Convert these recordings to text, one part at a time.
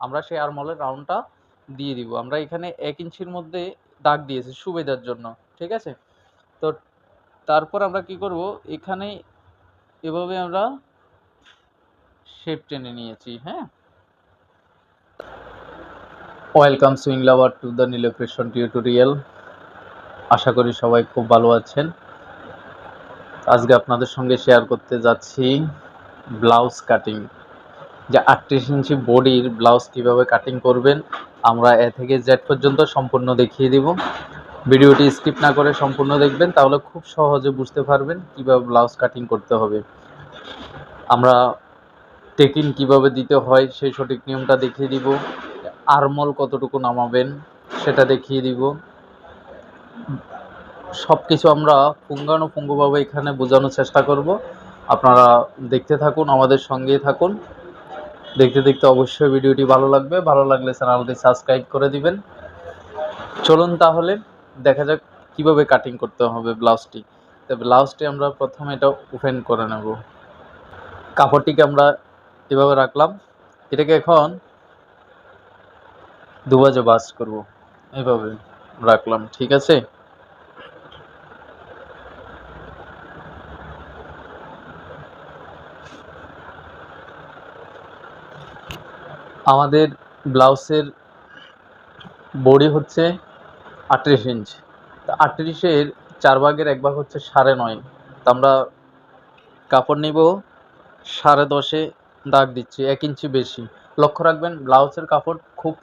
আমরা সেই আরমলের রাউন্ডটা দিয়ে দিব। আমরা এখানে এক ইঞ্চির মধ্যে দাগ দিয়েছি সুবিধার জন্য, ঠিক আছে? তো তারপর আমরা কি করব? এখানে এভাবে আমরা শেপ টেনে নিয়েছি হ্যাঁ? Welcome sewing lover to the Neel creation tutorial আশা করি সবাই খুব ভালো আছেন। আজকে আপনাদের সঙ্গে শেয়ার করতে যাচ্ছি ব্লাউজ কাটিং যে আটত্রিশ ইঞ্চি বডির ব্লাউজ কীভাবে কাটিং করবেন, আমরা এ থেকে জেড পর্যন্ত সম্পূর্ণ দেখিয়ে দিব। ভিডিওটি স্কিপ না করে সম্পূর্ণ দেখবেন, তাহলে খুব সহজে বুঝতে পারবেন কীভাবে ব্লাউজ কাটিং করতে হবে। আমরা টেকিং কীভাবে দিতে হয়, সেই সঠিক নিয়মটা দেখিয়ে দিব। আরমল কতটুকু নামাবেন, সেটা দেখিয়ে দিব। সব কিছু আমরা পুঙ্খানুপুঙ্খভাবে এখানে বোঝানোর চেষ্টা করব। আপনারা দেখতে থাকুন, আমাদের সঙ্গেই থাকুন। দেখতে দেখতে অবশ্যই ভিডিওটি ভালো লাগবে। ভালো লাগলে চ্যানেলটি সাবস্ক্রাইব করে দিবেন। চলুন তাহলে দেখা যাক কীভাবে কাটিং করতে হবে ব্লাউজটি। তো ব্লাউজটি আমরা প্রথমে এটা ওপেন করে নেব। কাপড়টিকে আমরা এভাবে রাখলাম। এটাকে এখন দুবাজে বাস করব। এভাবে রাখলাম, ঠিক আছে? আমাদের ব্লাউজের বডি হচ্ছে আটত্রিশ ইঞ্চ। তা আটত্রিশের চার ভাগের এক ভাগ হচ্ছে সাড়ে নয়। তা আমরা কাপড় নিব, সাড়ে দশে দাগ দিচ্ছি, এক ইঞ্চি বেশি। লক্ষ্য রাখবেন, ব্লাউজের কাপড় খুব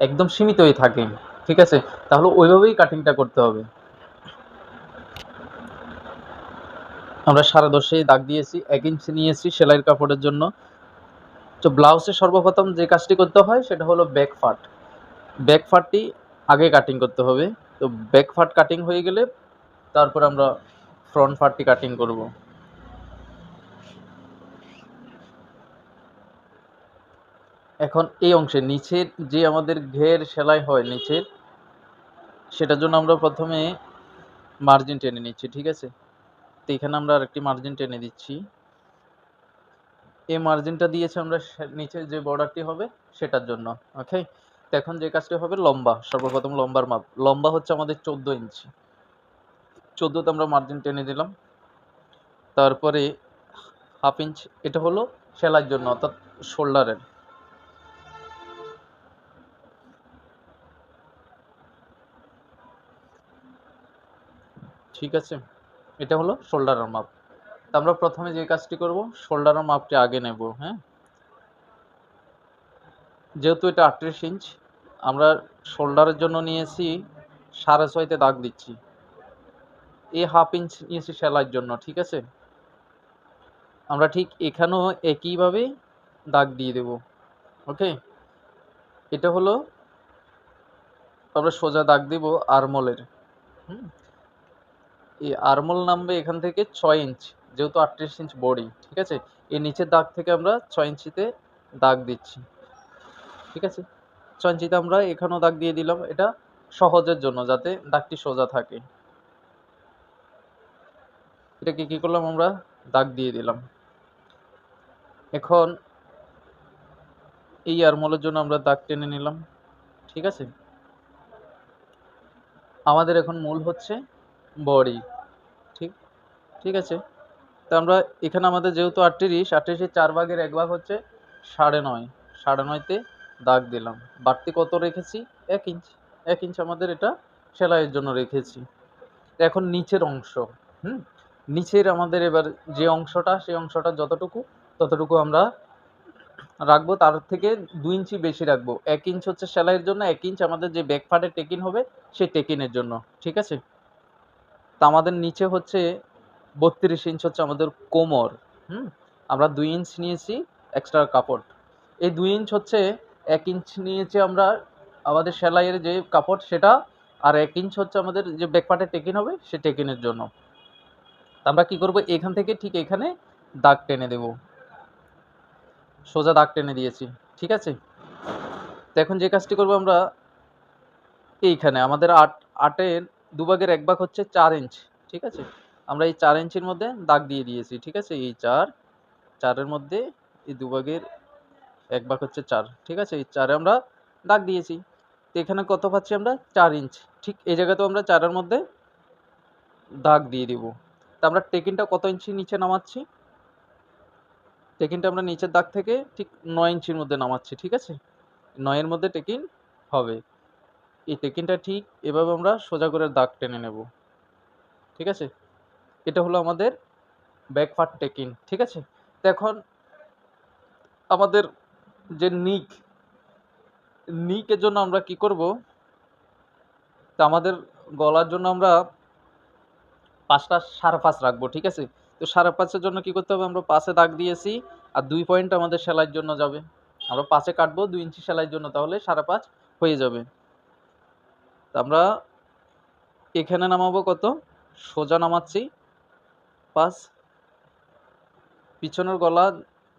একদম সীমিতই থাকে, ঠিক আছে? তাহলে ওইভাবেই কাটিংটা করতে হবে। আমরা সাড়ে দশেই দাগ দিয়েছি, এক ইঞ্চি নিয়েছি সেলাইয়ের কাপড়ের জন্য। তো ব্লাউজে সর্বপ্রথম যে কাজটি করতে হয়, সেটা হলো ব্যাক ফাট ব্যাক ফাটটি আগে কাটিং করতে হবে। তো ব্যাক ফাট কাটিং হয়ে গেলে তারপর আমরা ফ্রন্ট ফাটটি কাটিং করব। এখন এই অংশে নিচের যে আমাদের ঘের সেলাই হয় নিচের, সেটার জন্য আমরা প্রথমে মার্জিন টেনে নিচ্ছি, ঠিক আছে? তো এখানে আমরা আরেকটি মার্জিন টেনে দিচ্ছি। এই মার্জিনটা দিয়েছি আমরা নিচের যে বর্ডারটি হবে সেটার জন্য ওকে এখন যে কাজটি হবে লম্বা, সর্বপ্রথম লম্বার মাপ, লম্বা হচ্ছে আমাদের চোদ্দ ইঞ্চি চোদ্দোতে আমরা মার্জিন টেনে দিলাম তারপরে হাফ ইঞ্চ এটা হলো সেলাইয়ের জন্য, অর্থাৎ শোল্ডারের ঠিক আছে? এটা হলো শোল্ডারের মাপ। আমরা প্রথমে যে কাজটি করব, শোল্ডারের মাপটি আগে নেব হ্যাঁ? যেহেতু এটা আটত্রিশ ইঞ্চ, আমরা শোল্ডারের জন্য নিয়েছি সাড়ে ছয়তে দাগ দিচ্ছি। এই হাফ ইঞ্চ নিয়েছি সেলাইয়ের জন্য, ঠিক আছে? আমরা ঠিক এখানেও একইভাবে দাগ দিয়ে দেব, ওকে? এটা হলো আমরা সোজা দাগ দিব আরমলের, হুম? এই আরমোল নামবে এখান থেকে ছয় ইঞ্চ। যেহেতু আটত্রিশ ইঞ্চ বডি ঠিক আছে? এই নিচের দাগ থেকে আমরা ছয় ইঞ্চিতে দাগ দিচ্ছি, ঠিক আছে? ছয় ইঞ্চিতে আমরা এখানেও দাগ দিয়ে দিলাম, এটা সহজের জন্য যাতে দাগটি সোজা থাকে। এটাকে কি করলাম আমরা? দাগ দিয়ে দিলাম। এখন এই আরমোলের জন্য আমরা দাগ টেনে নিলাম, ঠিক আছে? আমাদের এখন মূল হচ্ছে বডি ঠিক ঠিক আছে? তো আমরা এখানে আমাদের যেহেতু আটত্রিশ আটত্রিশের চার ভাগের এক ভাগ হচ্ছে সাড়ে নয়। সাড়ে নয়তে দাগ দিলাম। বাড়তি কত রেখেছি? এক ইঞ্চ। এক ইঞ্চ আমাদের এটা সেলাইয়ের জন্য রেখেছি। এখন নিচের অংশ, হুম? নিচের আমাদের এবার যে অংশটা, সেই অংশটা যতটুকু, ততটুকু আমরা রাখব। তার থেকে দুই ইঞ্চি বেশি রাখব। এক ইঞ্চ হচ্ছে সেলাইয়ের জন্য, এক ইঞ্চ আমাদের যে ব্যাক পার্টের টেকিন হবে, সেই টেকিনের জন্য। ঠিক আছে? তা আমাদের নিচে হচ্ছে বত্রিশ ইঞ্চ হচ্ছে আমাদের কোমর, হুম? আমরা দুই ইঞ্চ নিয়েছি এক্সট্রা কাপড়। এই দুই ইঞ্চ হচ্ছে এক ইঞ্চ নিয়েছি আমরা আমাদের সেলাইয়ের যে কাপড় সেটা, আর এক ইঞ্চ হচ্ছে আমাদের যে ব্যাকপার্টে টেকিন হবে সে টেকিনের জন্য। আমরা কি করব? এখান থেকে ঠিক এখানে দাগ টেনে দেব। সোজা দাগ টেনে দিয়েছি, ঠিক আছে? তো এখন যে কাজটি করব আমরা এইখানে, আমাদের আট, আটের দুভাগের এক ভাগ হচ্ছে চার ইঞ্চ ঠিক আছে? আমরা এই চার ইঞ্চির মধ্যে দাগ দিয়ে দিয়েছি, ঠিক আছে? এই চার, চারের মধ্যে এই দুভাগের এক ভাগ হচ্ছে চার, ঠিক আছে? এই চারে আমরা দাগ দিয়েছি। তো এখানে কত পাচ্ছি আমরা? চার ইঞ্চ। ঠিক এই জায়গাতেও আমরা চারের মধ্যে দাগ দিয়ে দিব। তা আমরা টেকিনটা কত ইঞ্চি নিচে নামাচ্ছি? টেকিনটা আমরা নিচের দাগ থেকে ঠিক নয় ইঞ্চির মধ্যে নামাচ্ছি, ঠিক আছে? নয়ের মধ্যে টেকিন হবে। এই টেকিনটা ঠিক এভাবে আমরা সোজা করে দাগ টেনে নেব। ঠিক আছে? এটা হলো আমাদের ব্যাক টেকিং, ঠিক আছে? তো এখন আমাদের যে নিক, নিকের জন্য আমরা কি করব? তা আমাদের গলার জন্য আমরা পাঁচটা সাড়ে পাঁচ রাখব, ঠিক আছে? তো সাড়ে পাঁচের জন্য কি করতে হবে? আমরা পাঁচে দাগ দিয়েছি আর দুই পয়েন্ট আমাদের সেলাইয়ের জন্য যাবে। আমরা পাঁচে কাটবো, দুই ইঞ্চি সেলাইয়ের জন্য, তাহলে সাড়ে পাঁচ হয়ে যাবে। তা আমরা এখানে নামাবো কত? সোজা নামাচ্ছি। পাঁচ পিছনের গলা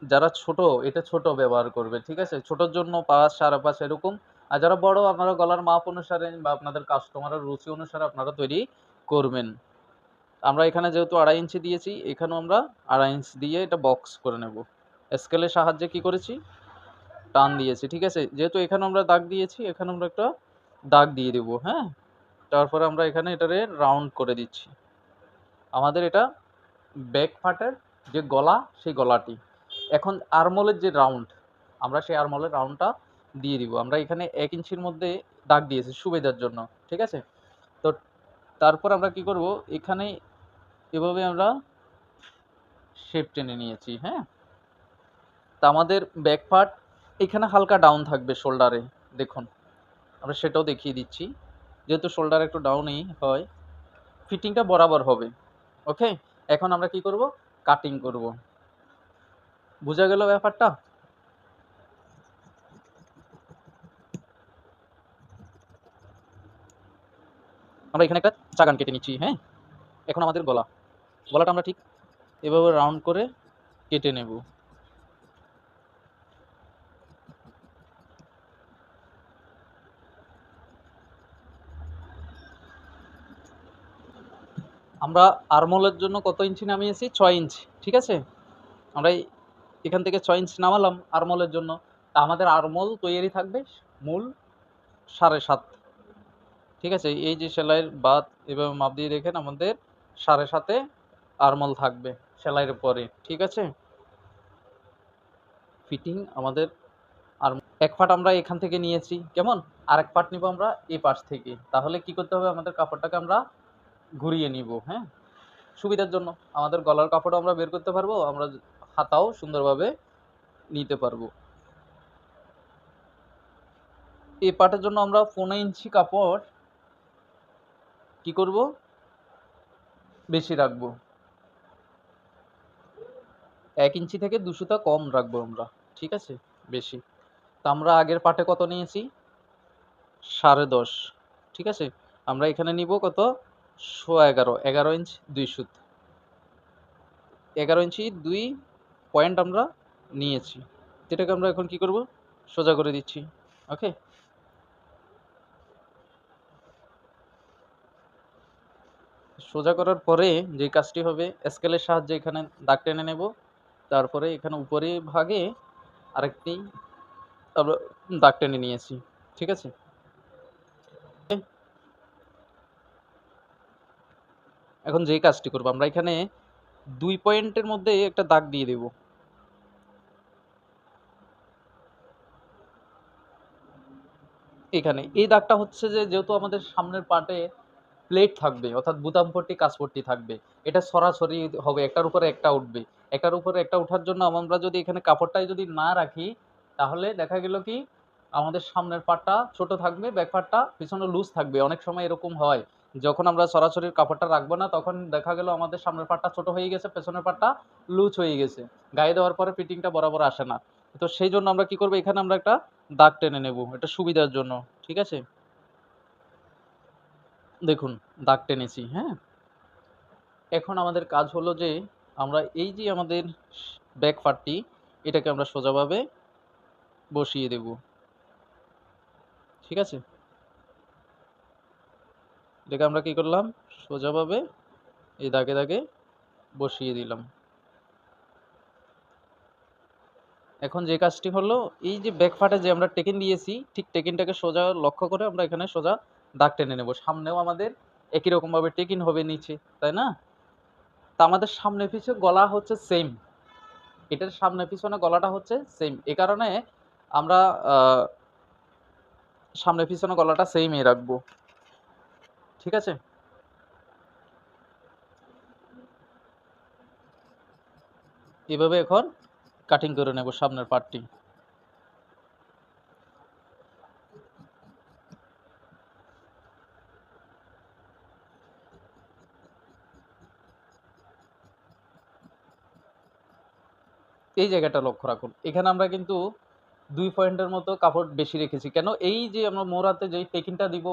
যারা ছোট, এটা ছোট ব্যবহার করবে, ঠিক আছে? ছোটোর জন্য পাঁচ সাড়ে পাঁচ এরকম। আর যারা বড়, আপনারা গলার মাপ অনুসারে বা আপনাদের কাস্টমারের রুচি অনুসারে আপনারা তৈরি করবেন। আমরা এখানে যেহেতু আড়াই ইঞ্চি দিয়েছি, এখানেও আমরা আড়াই ইঞ্চ দিয়ে এটা বক্স করে নেব। স্কেলের সাহায্যে কি করেছি? টান দিয়েছি, ঠিক আছে? যেহেতু এখানে আমরা দাগ দিয়েছি এখানে আমরা একটা দাগ দিয়ে দেবো হ্যাঁ? তারপরে আমরা এখানে এটারে রাউন্ড করে দিচ্ছি। আমাদের এটা ব্যাক পার্টের যে গলা, সেই গলাটি। এখন আরমোলের যে রাউন্ড আমরা সেই আরমোলের রাউন্ডটা দিয়ে দিব। আমরা এখানে এক ইঞ্চির মধ্যে দাগ দিয়েছি সুবিধার জন্য, ঠিক আছে? তো তারপর আমরা কি করব? এখানে এভাবে আমরা শেপ টেনে নিয়েছি হ্যাঁ? তা আমাদের ব্যাক পার্ট এখানে হালকা ডাউন থাকবে শোল্ডারে দেখুন। আমরা সেটাও দেখিয়ে দিচ্ছি। যেহেতু শোল্ডার একটু ডাউনই হয় ফিটিংটা বরাবর হবে ওকে এখন আমরা কি করব? কাটিং করব। বোঝা গেল ব্যাপারটা? আমরা এখানে একটা চাগান কেটে নিচ্ছি হ্যাঁ? এখন আমাদের গলা। গলাটা আমরা ঠিক এভাবে রাউন্ড করে কেটে নেব। আমরা আরমোলের জন্য কত ইঞ্চি নামিয়েছি? ছয় ইঞ্চ, ঠিক আছে? আমরা এখান থেকে ছয় ইঞ্চ নামালাম আরমোলের জন্য। তা আমাদের আরমোল তৈরি থাকবে মূল সাড়ে সাত। ঠিক আছে? এই যে সেলাইয়ের বাদ এভাবে মাপ দিয়ে দেখেন, আমাদের সাড়ে সাতে আরমোল থাকবে সেলাইয়ের পরে, ঠিক আছে? ফিটিং আমাদের আর এক পাট আমরা এখান থেকে নিয়েছি। কেমন? আর এক পার্ট নিব আমরা এই পাশ থেকে। তাহলে কি করতে হবে? আমাদের কাপড়টাকে আমরা ঘুরিয়ে নিব হ্যাঁ? সুবিধার জন্য। আমাদের গলার কাপড়ও আমরা বের করতে পারব, আমরা হাতাও সুন্দরভাবে নিতে পারব। এই পাটের জন্য আমরা পনেরো ইঞ্চি কাপড় কি করব? বেশি রাখব। এক ইঞ্চি থেকে দুশোটা কম রাখব আমরা, ঠিক আছে? বেশি। তা আমরা আগের পাটে কত নিয়েছি? সাড়ে দশ, ঠিক আছে? আমরা এখানে নিব কত? শো এগারো এগারো ইঞ্চ, দুই সুত। এগারো ইঞ্চি, দুই পয়েন্ট আমরা নিয়েছি। যেটাকে আমরা এখন কি করব? সোজা করে দিচ্ছি। ওকে? সোজা করার পরে যে কাজটি হবে, স্কেলের সাহায্যে এখানে দাগ টেনে নেব। তারপরে এখানে উপরে ভাগে আরেকটি আমরা দাগ টেনে নিয়েছি। ঠিক আছে? এখন যে কাজটি করব, আমরা এখানে দুই পয়েন্টের মধ্যে একটা দাগ দিয়ে দেব। এখানে, এই দাগটা হচ্ছে যে, যেহেতু আমাদের সামনের পার্টে প্লেট থাকবে, অর্থাৎ বুতাম পট্টি কাজপট্টি থাকবে, এটা সরাসরি হবে, একটার উপরে একটা উঠবে। একটার উপরে একটা ওঠার জন্য আমরা যদি এখানে কাপড়টাই যদি না রাখি, তাহলে দেখা গেল কি, আমাদের সামনের পাটটা ছোট থাকবে, ব্যাক পাটটা পিছনে লুজ থাকবে। অনেক সময় এরকম হয়। যখন আমরা সরাসরি কাপড়টা রাখব না, তখন দেখা গেল আমাদের সামনের পাটটা ছোট হয়ে গেছে, পেছনের পাটটা লুজ হয়ে গেছে। গায়ে দেওয়ার পরে ফিটিংটা বরাবর আসে না। তো সেই জন্য আমরা কি করব? এখানে আমরা একটা দাগ টেনে নেব, এটা সুবিধার জন্য, ঠিক আছে? দেখুন, দাগ টেনেছি হ্যাঁ? এখন আমাদের কাজ হলো যে, আমরা এই যে আমাদের ব্যাক পার্টটি এটাকে আমরা সোজাভাবে বসিয়ে দেব। ঠিক আছে? এটাকে আমরা কি করলাম? সোজাভাবে এই দাগে দাগে বসিয়ে দিলাম। এখন যে কাজটি হলো, এই যে ব্যাক পার্টে যে আমরা টেকিন দিয়েছি, ঠিক টেকিনটাকে সোজা লক্ষ্য করে আমরা এখানে সোজা দাগ টেনে নেব। সামনেও আমাদের একই রকমভাবে টেকিন হবে নিচে, তাই না? তা আমাদের সামনে পিছনে গলা হচ্ছে সেম এটার সামনে পিছনে গলাটা হচ্ছে সেম এ কারণে আমরা সামনে পিছনে গলাটা সেমই রাখব। ঠিক আছে? এভাবে এখন কাটিং করে নেব সামনের পার্টটি এই জায়গাটা লক্ষ্য রাখুন। এখানে আমরা কিন্তু দুই পয়েন্টের মতো কাপড় বেশি রেখেছি। কেন? এই যে আমরা মোড়াতে যেই টেকিনটা দিব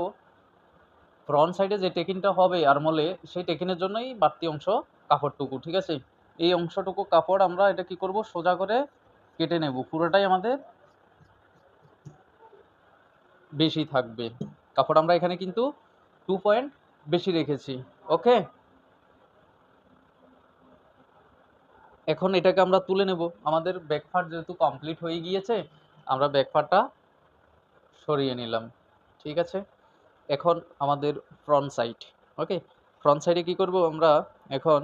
ফ্রন্ট সাইডে যে টেকিনটা হবে আরমলে সেই টেকিনের জন্যই বাড়তি অংশ কাপড়টুকু, ঠিক আছে? এই অংশটুকু কাপড় আমরা এটা কি করব? সোজা করে কেটে নেব। পুরোটাই আমাদের বেশি থাকবে। কাপড় আমরা এখানে কিন্তু টু পয়েন্ট বেশি রেখেছি, ওকে? এখন এটাকে আমরা তুলে নেব। আমাদের ব্যাকপার্ট যেহেতু কমপ্লিট হয়ে গিয়েছে, আমরা ব্যাকপার্টটা সরিয়ে নিলাম, ঠিক আছে? এখন আমাদের ফ্রন্ট সাইড ওকে ফ্রন্ট সাইডে কি করব আমরা? এখন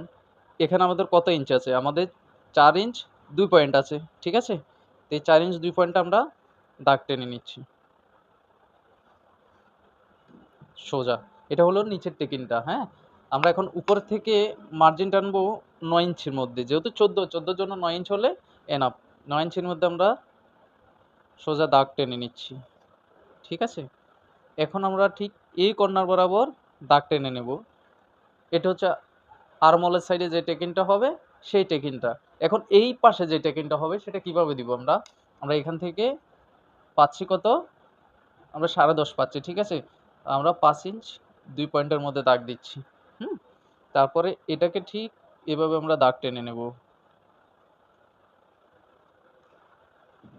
এখানে আমাদের কত ইঞ্চ আছে? আমাদের চার ইঞ্চ দুই পয়েন্ট আছে, ঠিক আছে? তো এই চার ইঞ্চ দুই পয়েন্ট আমরা দাগ টেনে নিচ্ছি। সোজা। এটা হলো নিচের টেকিনটা হ্যাঁ? আমরা এখন উপর থেকে মার্জিন টানবো নয় ইঞ্চির মধ্যে। যেহেতু চোদ্দ, চোদ্দোর জন্য নয় ইঞ্চ হলে এনাফ নয় ইঞ্চির মধ্যে আমরা সোজা দাগ টেনে নিচ্ছি, ঠিক আছে? এখন আমরা ঠিক এই কর্নার বরাবর দাগ টেনে নেব। এটা হচ্ছে আরমলের সাইডে যে টেকিনটা হবে, সেই টেকিনটা এখন এই পাশে যে টেকিনটা হবে, সেটা কীভাবে দিব আমরা? আমরা এখান থেকে পাচ্ছি কত? আমরা সাড়ে দশ পাচ্ছি, ঠিক আছে? আমরা পাঁচ ইঞ্চ দুই পয়েন্টের মধ্যে দাগ দিচ্ছি, হুম? তারপরে এটাকে ঠিক এভাবে আমরা দাগ টেনে নেব।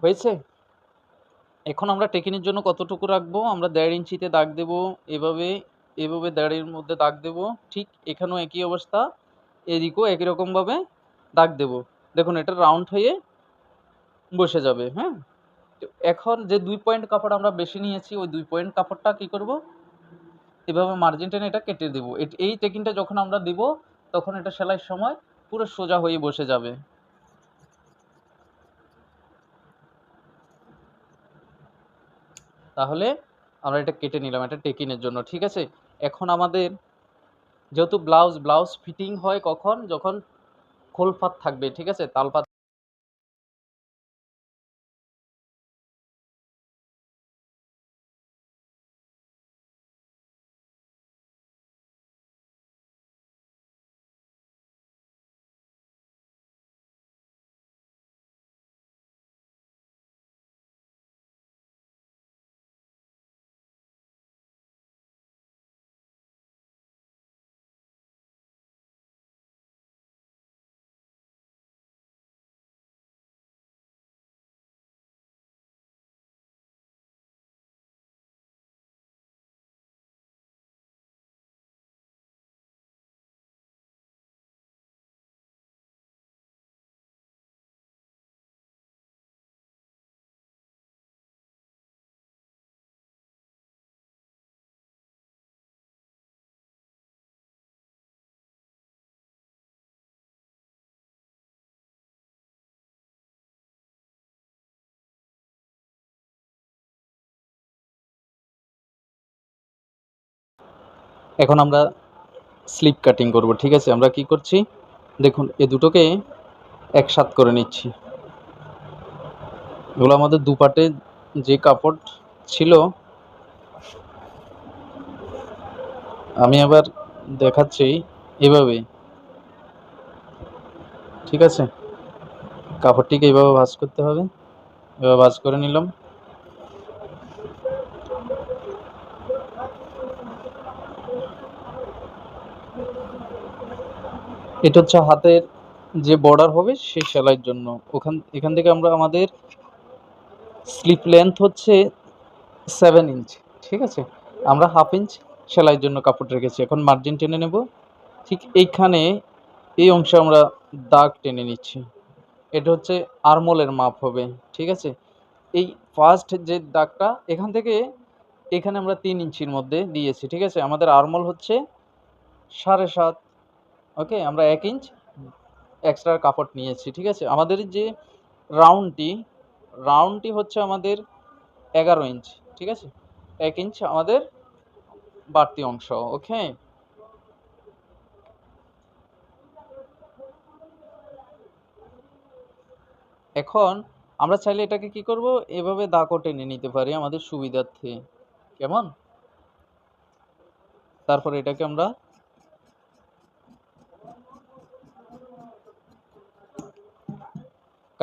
হয়েছে? এখন আমরা টেকিনের জন্য কতটুকু রাখব? আমরা দেড় ইঞ্চিতে দাগ দেব, এভাবে এভাবে দেড়ের মধ্যে দাগ দেব। ঠিক এখানেও একই অবস্থা, এদিকেও একই রকমভাবে দাগ দেব। দেখুন, এটা রাউন্ড হয়ে বসে যাবে হ্যাঁ? এখন যে দুই পয়েন্ট কাপড় আমরা বেশি নিয়েছি, ওই দুই পয়েন্ট কাপড়টা কি করব? এভাবে মার্জিন টেনে এটা কেটে দেবো। এই টেকিনটা যখন আমরা দিব, তখন এটা সেলাইয়ের সময় পুরো সোজা হয়ে বসে যাবে। তাহলে আমরা এটা কেটে নিলাম, এটা টেকিনের জন্য, ঠিক আছে? এখন আমাদের যেহেতু ব্লাউজ ব্লাউজ ফিটিং হয় কখন? যখন খোলপাত থাকবে, ঠিক আছে? তালপাত এখন আমরা স্লিপ কাটিং করব, ঠিক আছে? আমরা কি করছি? দেখুন, এ দুটোকে একসাথ করে নিচ্ছি। এগুলো আমাদের দুপাটে যে কাপড় ছিল, আমি আবার দেখাচ্ছি এভাবে। ঠিক আছে? কাপড়টিকে এইভাবে ভাঁজ করতে হবে। এভাবে ভাঁজ করে নিলাম। এটা হচ্ছে হাতের যে বর্ডার হবে সেই সেলাইয়ের জন্য। ওখান, এখান থেকে আমরা আমাদের স্লিপ লেন্থ হচ্ছে সেভেন ইঞ্চ ঠিক আছে? আমরা হাফ ইঞ্চ সেলাইয়ের জন্য কাপড় রেখেছি। এখন মার্জিন টেনে নেব। ঠিক এইখানে এই অংশে আমরা দাগ টেনে নিচ্ছি। এটা হচ্ছে আরমোলের মাপ হবে, ঠিক আছে? এই ফার্স্ট যে দাগটা, এখান থেকে এখানে আমরা তিন ইঞ্চির মধ্যে দিয়েছি, ঠিক আছে? আমাদের আরমোল হচ্ছে সাড়ে সাত ওকে আমরা এক ইঞ্চ এক্সট্রা কাপড় নিয়েছি, ঠিক আছে? আমাদের যে রাউন্ডটি রাউন্ডটি হচ্ছে আমাদের এগারো ইঞ্চ ঠিক আছে? এক ইঞ্চ আমাদের বাড়তি অংশ ওকে এখন আমরা চাইলে এটাকে কি করব? এভাবে দাগও টেনে নিতে পারি আমাদের সুবিধার্থে, কেমন? তারপরে এটাকে আমরা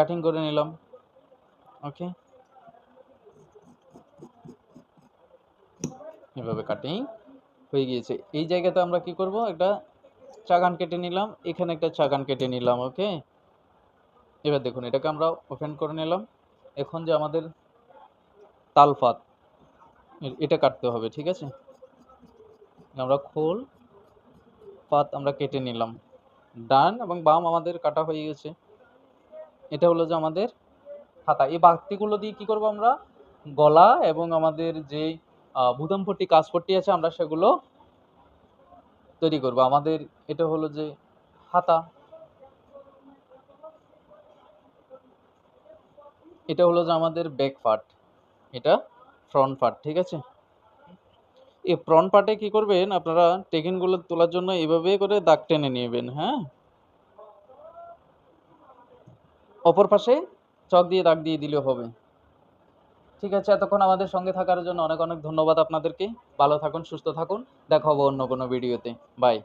কাটিং করে নিলাম। ওকে এভাবে কাটিং হয়ে গিয়েছে। এই জায়গাতে আমরা কি করব? একটা চাগান কেটে নিলাম। এখানে একটা চাগান কেটে নিলাম ওকে এবার দেখুন, এটাকে আমরা ওপেন করে নিলাম। এখন যে আমাদের তালফাত এটা কাটতে হবে, ঠিক আছে? আমরা খোল, পাত আমরা কেটে নিলাম। ডান এবং বাম আমাদের কাটা হয়ে গেছে। এটা হলো যে আমাদের হাতা এই বাতিগুলো দিয়ে কি করব আমরা? গলা এবং আমাদের যে বুদামপট্টি কাজপট্টি আছে, আমরা সেগুলো তৈরি করব। আমাদের এটা হলো যে হাতা এটা হলো যে আমাদের ব্যাক পার্ট এটা ফ্রন্ট পার্ট ঠিক আছে? এই ফ্রন্ট পার্টে কি করবেন? আপনারা টেকিনগুলো তোলার জন্য এভাবে করে দাগ টেনে নেবেন হ্যাঁ? অপর পাশে চক দিয়ে দাগ দিয়ে দিলেও হবে। ঠিক আছে, এতক্ষণ আমাদের সঙ্গে থাকার জন্য অনেক অনেক ধন্যবাদ আপনাদেরকে। ভালো থাকুন, সুস্থ থাকুন। দেখা হবে অন্য কোনো ভিডিওতে। বাই